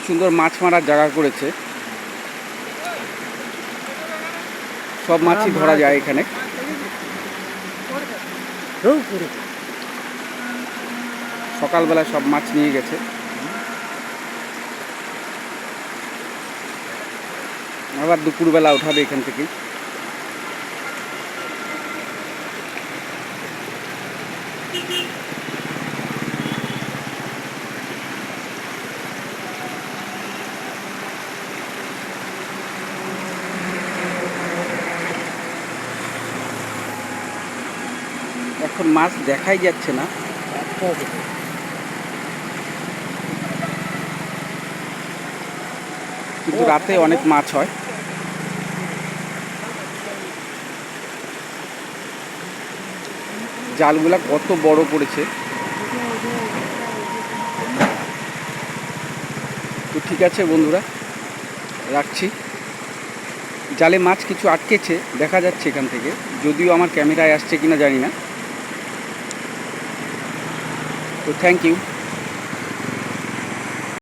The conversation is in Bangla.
কি সুন্দর মাছ মারার জায়গা করেছে। সব মাছই ধরা যায় এখানে। সকালবেলা সব মাছ নিয়ে গেছে। আবার দুপুরবেলা উঠাবে এখান থেকে এখন মাছ দেখাই যাচ্ছে না। কিন্তু রাতে অনেক মাছ হয়। জালগুলা কত বড় পড়েছে তো ঠিক আছে বন্ধুরা, রাখছি। জালে মাছ কিছু আটকেছে, দেখা যাচ্ছে এখান থেকে। যদিও আমার ক্যামেরায় আসছে কিনা জানি না। তো থ্যাংক ইউ